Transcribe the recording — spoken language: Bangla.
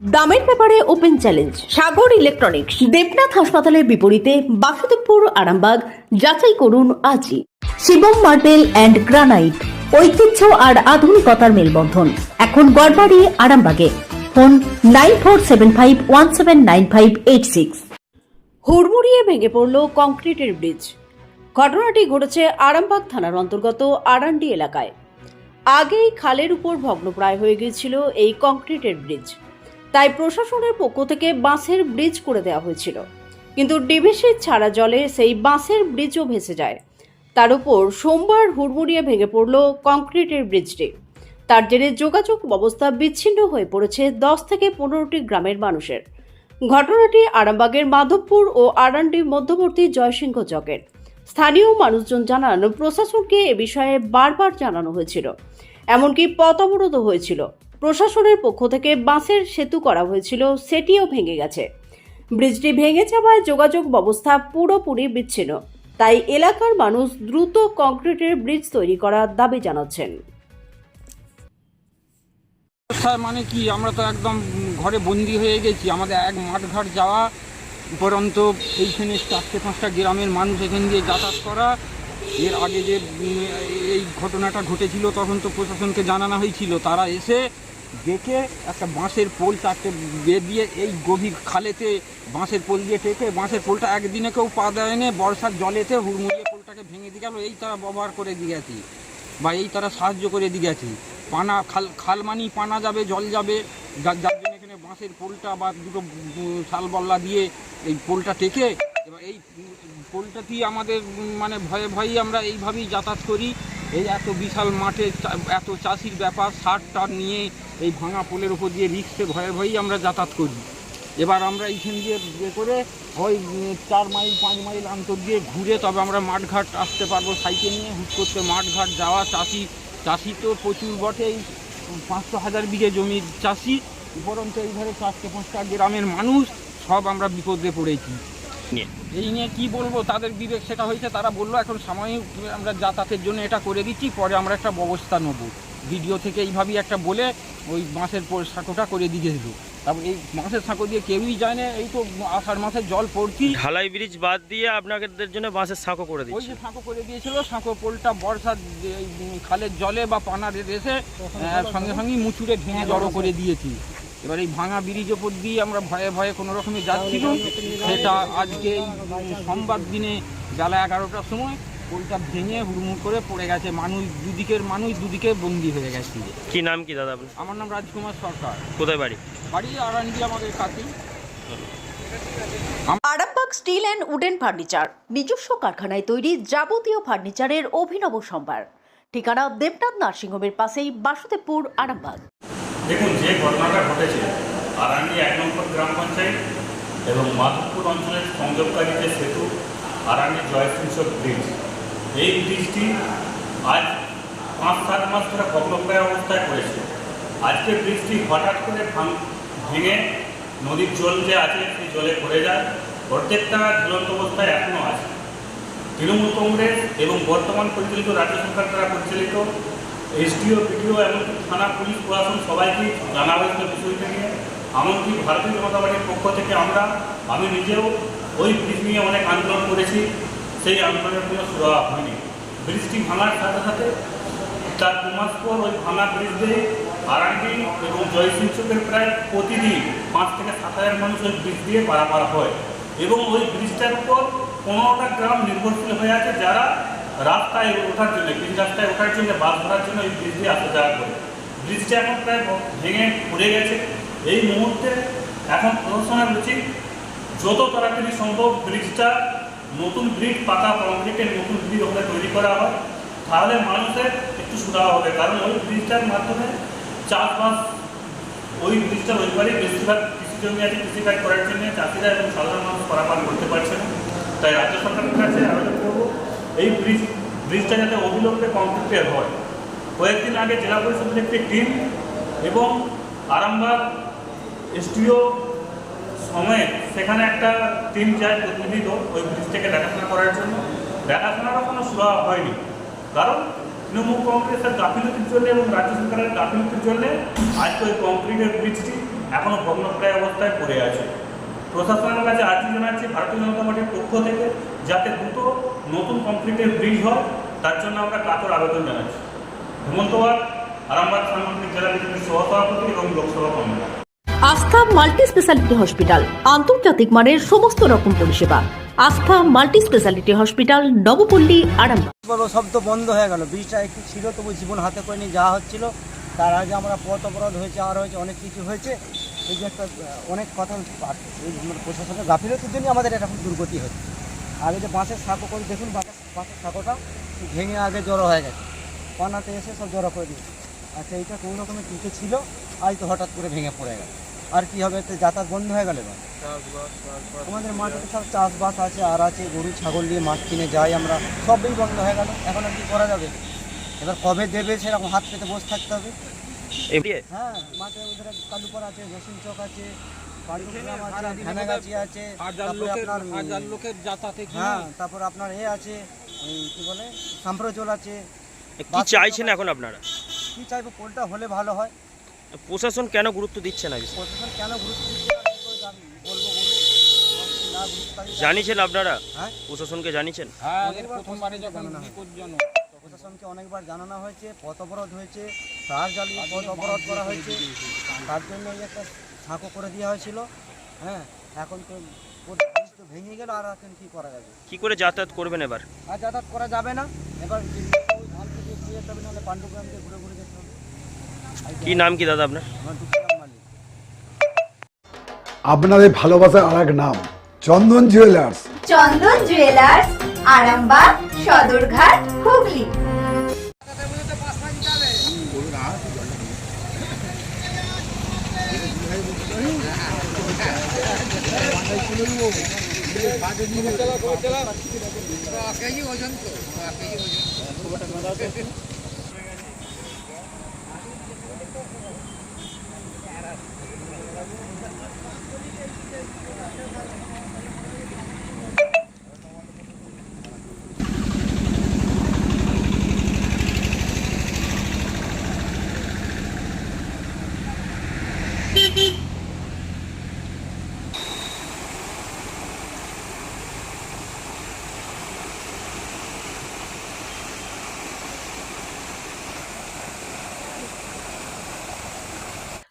দামের ব্যাপারে open challenge, Sagar electronics, Debnath হাসপাতালের বিপরীতে বাসুদেবপুর, আরামবাগ, যাচাই করুন আজই। শিবম মার্বেল অ্যান্ড গ্রানাইট, ঐতিহ্য আর আধুনিকতার মেলবন্ধন। এখন গড়বাড়ি, আরামবাগে। Phone nine four seven five one seven nine five eight six. হুড়মুড়িয়ে ভেঙে পড়ল কংক্রিটের ব্রিজ। ঘটনাটি ঘটেছে আরামবাগ থানার অন্তর্গত আরান্ডি এলাকায়। আগেই খালের উপর ভগ্নপ্রায় হয়ে গিয়েছিল এই কংক্রিটের ব্রিজ। তাই প্রশাসনের পক্ষ থেকে বাঁশের ব্রিজ করে দেওয়া হয়েছিল। কিন্তু ডিভিসির ছাড়া জলে সেই বাঁশের ব্রিজও ভেসে যায়। তার উপর সোমবার হুড়মুড়িয়ে ভেঙে পড়ল কংক্রিটের ব্রিজটি। তার জেরে যোগাযোগ ব্যবস্থা বিচ্ছিন্ন হয়ে পড়েছে দশ থেকে পনেরোটি গ্রামের মানুষের। ঘটনাটি আরামবাগের মাধবপুর ও আরান্ডি মধ্যবর্তী জয়সিংহ চকের। স্থানীয় মানুষজন জানান, প্রশাসনকে এ বিষয়ে বারবার জানানো হয়েছিল। এমনকি পথ অবরোধ হয়েছিল। প্রশাসনের পক্ষ থেকে বাঁশের সেতু করা হয়েছিল, সেটিও ভেঙে গেছে। ব্রিজটি ভেঙে যাওয়ায় যোগাযোগ ব্যবস্থা পুরোপুরি বিচ্ছিন্ন। তাই এলাকার মানুষ দ্রুত কংক্রিটের ব্রিজ তৈরি করার দাবি জানাচ্ছেন। মানে কি? আমরা তো একদম ঘরে বন্দি হয়ে গেছি। আমাদের এক মাঠঘাট যাওয়া উপরন্ত এইখানে চারটে পাঁচটা গ্রামের মানুষ এখান দিয়ে যাতায়াত করা। এর আগে যে এই ঘটনাটা ঘটেছিল তখন তো প্রশাসনকে জানানো হয়েছিল। তারা এসে দেখে একটা বাঁশের পোল বের দিয়ে এই গভীর খালেতে বাঁশের পোল দিয়ে টেকে বাঁশের পোলটা একদিনে কেউ পা দেয়নি বর্ষার জলেতে হুড়মুড়িয়ে পোলটাকে ভেঙে দিয়ে গেল এই তারা ব্যবহার করে দিয়ে গেছি বা এই তারা সাহায্য করে দিয়ে গেছি। পানা খাল খাল মানি পানা যাবে জল যাবে যার যার জন্য এখানে বাঁশের পোলটা বা দুটো উম, শাল বল্লা দিয়ে এই পোলটা টেকে এবার এই পোলটাতেই আমাদের মানে ভয়ে ভয়েই আমরা এইভাবেই যাতায়াত করি। এই এত বিশাল মাঠে এত চাষির ব্যাপার, সার টার নিয়ে এই ভাঙা পোলের উপর দিয়ে রিক্সে ভয়ে ভয়েই আমরা যাতায়াত করি। এবার আমরা এইখান দিয়ে ইয়ে করে ওই চার মাইল, পাঁচ মাইল অন্তর দিয়ে ঘুরে তবে আমরা মাঠঘাট আসতে পারব সাইকেল নিয়ে। হুট করতে মাঠঘাট যাওয়া, চাষি চাষি তো প্রচুর বটে। এই পাঁচশো হাজার বিঘে জমির চাষি উপরন্ত এই ধারে চারটে পাঁচটা গ্রামের মানুষ, সব আমরা বিপদে পড়েছি। এই নিয়ে কি বলব তাদের বিবেক সেটা হয়েছে তারা বলল এখন সাময়িক আমরা যাতায়াতের জন্য এটা করে দিচ্ছি পরে আমরা একটা ব্যবস্থা নেব। ভিডিও থেকে এইভাবেই একটা বলে ওই বাঁশের সাঁকোটা করে দিয়ে দিল তারপর এই বাঁশের সাঁকো দিয়ে কেউই যায় না এই তো আষাঢ় মাসে জল পড়তি। ঢালাই ব্রিজ বাদ দিয়ে আপনাদের জন্য বাঁশের সাঁকো করে ওই যে সাঁকো করে দিয়েছিল সাঁকো পোলটা বর্ষার খালের জলে বা পানার এসে সঙ্গে সঙ্গে মুচুরে ভেঙে জড়ো করে দিয়েছি। এবার এই ভাঙা ব্রিজ ওপর দিয়ে আমরা ভয়ে ভয়ে কোনো রকমে যাচ্ছিলাম সেটা আজকে সোমবার দিনে বেলা এগারোটার সময় পোলটা ভেঙে হুড়মুড় করে পড়ে গেছে। মানুষ দুদিকের মানুষ দুদিকে বন্দি হয়ে গেছে। কি নাম কি দাদা আপনার? আমার নাম রাজকুমার সরকার। কোথায় বাড়ি? বাড়ি আরান্ডি আমাদের কাছে। Arambagh steel and wooden furniture নিজস্ব কারখানায় তৈরি যাবতীয় ফার্নিচারের অভিনব সম্ভার। ঠিকানা দেবনাথ নার্সিংহোমের পাশেই বাসুদেবপুর আরামবাগ। দেখুন, যে ঘটনাটা ঘটেছে আরানি এক নম্বর গ্রাম পঞ্চায়েত এবং মাধবপুর অঞ্চলের সংযোগকারী যে সেতু আরানি জয়সিংসর ব্রিজ এই ব্রিজটি আজ পাঁচ, সাত মাস ধরে ভগ্নপ্রায় অবস্থায় পড়েছে। আজকে ব্রিজটি হঠাৎ করে ভাঙ- নদীর জল যে আছে, সেই জলে পড়ে যায়। প্রত্যেকটা ঝুলন্ত অবস্থায় এখনও আছে। তৃণমূল কংগ্রেস এবং বর্তমান পরিচালিত রাজ্য সরকার দ্বারা পরিচালিত এসডিও বিডিও এমনকি থানা পুলিশ প্রশাসন সবাইকে জানা হয়েছিল বিষয়টি নিয়ে। এমনকি ভারতীয় জনতা পার্টির পক্ষ থেকে আমরা, আমি নিজেও ওই ব্রিজ নিয়ে অনেক আন্দোলন করেছি। সেই আন্দোলনের কোনো সুরাহা হয়নি। ব্রিজটি ভাঙার সাথে সাথে তার দু মাস পর ওই ভাঙা ব্রিজ দিয়ে আরান্ডি এবং জয়সিংচকের প্রায় প্রতিদিন পাঁচ থেকে সাত হাজার মানুষ ওই ব্রিজ দিয়ে পারাপার হয়। এবং ওই ব্রিজটার উপর পনেরোটা গ্রাম নির্ভরশীল হয়ে আছে যারা রাস্তায় ওঠার জন্য ব্রিজ রাস্তায় ওঠার জন্য, বাস ধরার জন্য ওই ব্রিজ দিয়ে আসা যাওয়া করে। ব্রিজটা এখন প্রায় ভেঙে পড়ে গেছে। এই মুহূর্তে এখন প্রশাসনের উচিত যত তাড়াতাড়ি সম্ভব ব্রিজটা নতুন ব্রিজ, পাকা কংক্রিটের নতুন ব্রিজ ওখানে তৈরি করা হয়। তাহলে মানুষের একটু সুবিধা হবে, কারণ ওই ব্রিজটার মাধ্যমে চাষবাস, ওই ব্রিজটার ওইবারই বেশিরভাগ কৃষি জমি আছে, কৃষিকাজ করার জন্য চাষিরা এবং সাধারণ মানুষ পারাপার করতে পারছে না। তাই রাজ্য সরকারের কাছে আবেদন করব এই ব্রিজ ব্রিজটা যাতে অবিলম্বে কমপ্লিটেড হয়। কয়েকদিন আগে জেলা পরিষদের একটি টিম এবং আরামবাগ এসডিও সময়ে সেখানে একটা টিম যায় প্রতিনিধি দল ওই ব্রিজটাকে দেখাশোনা করার জন্য। দেখাশোনারও কোনো সুরাহা হয়নি। কারণ তৃণমূল কংগ্রেসের গাফিলতির জন্য এবং রাজ্য সরকারের গাফিলতির জন্য আজকে ওই কংক্রিটের ব্রিজটি এখনও ভগ্নপ্রায় অবস্থায় পড়ে আছে। প্রশাসনের কাছে আর্জি জানাচ্ছি ভারতীয় জনতা পার্টির পক্ষ থেকে যাতে দ্রুত নতুন কংক্রিটের ব্রিজ হয় তার জন্য আমরা কাতর আবেদন জানাচ্ছি। হেমন্তবার আরামবাগ সাংগঠনিক জেলা বিজেপির সহসভাপতি এবং লোকসভা কর্মী আস্থা মাল্টি স্পেশালিটি হসপিটাল আন্তর্জাতিক মানের সমস্ত রকম পরিষেবা। Astha multi speciality hospital Nabapally Arambagh. বড় সব তো বন্ধ হয়ে গেল। ব্রিজটা একটু ছিল তবু জীবন হাতে করে নিয়ে যাওয়া হচ্ছিল তার আগে আমরা পথ অবরোধ হয়েছে আর হয়েছে অনেক কিছু হয়েছে। এই যে একটা অনেক কথা এই মানে প্রশাসনের গাফিলতির জন্যই আমাদের এরকম দুর্গতি হচ্ছে। আগে যে বাঁশের সাঁকো করে দেখুন, বাঁশের সাঁকোটা ভেঙে আগে জড়ো হয়ে গেছে। পানাতে এসে সব জড়ো করে দিয়েছে। আচ্ছা এইটা কোনো রকমের টিকে ছিল? আজ তো হঠাৎ করে ভেঙে পড়ে গেল। আর কি হবে, এতে যাতায়াত বন্ধ হয়ে গেলে বা আমাদের মাঠে তো সব চাষবাস আছে, আর আছে গরু, ছাগল দিয়ে মাছ কিনে যাই আমরা। সবই বন্ধ হয়ে গেল। এখন আর কি করা যাবে? এবার কবে দেবে সেরকম হাত পেতে বসে থাকতে হবে। হ্যাঁ মাঠে আছে চক আছে তারপরে আপনার হ্যাঁ তারপর আপনার এ আছে কি বলে সাম্প্রচল আছে কি চাইছেন এখন আপনারা? কি চাইব পোলটা হলে ভালো হয়। প্রশাসন কেন গুরুত্ব দিচ্ছে না? প্রশাসন কেন গুরুত্ব দিচ্ছে। জানিয়েছেন আপনারা? হ্যাঁ। প্রশাসনকে জানিয়েছেন? হ্যাঁ প্রথমবারে যখন প্রশাসনকে অনেকবার জানানো হয়েছে পথ অবরোধ হয়েছে তার জ্বালিয়ে পথ অবরোধ করা হয়েছে। তার জন্য এই একটা ছাঁকো করে দেওয়া হয়েছিল। হ্যাঁ এখন তো তো ভেঙে গেল আর এখন কী করা যাবে? কি করে যাতায়াত করবেন এবার? আর যাতায়াত করা যাবে না। এবার যে ওই ধান থেকে ঘুরে যেতে হবে নাহলে ঘুরে ঘুরে যেতে হবে। কি নাম কি দাদা আপনার? আপনাদের ভালোবাসার আর এক নাম Chandan jewellers Chandan jewellers Arambagh Sadarghat Hooghly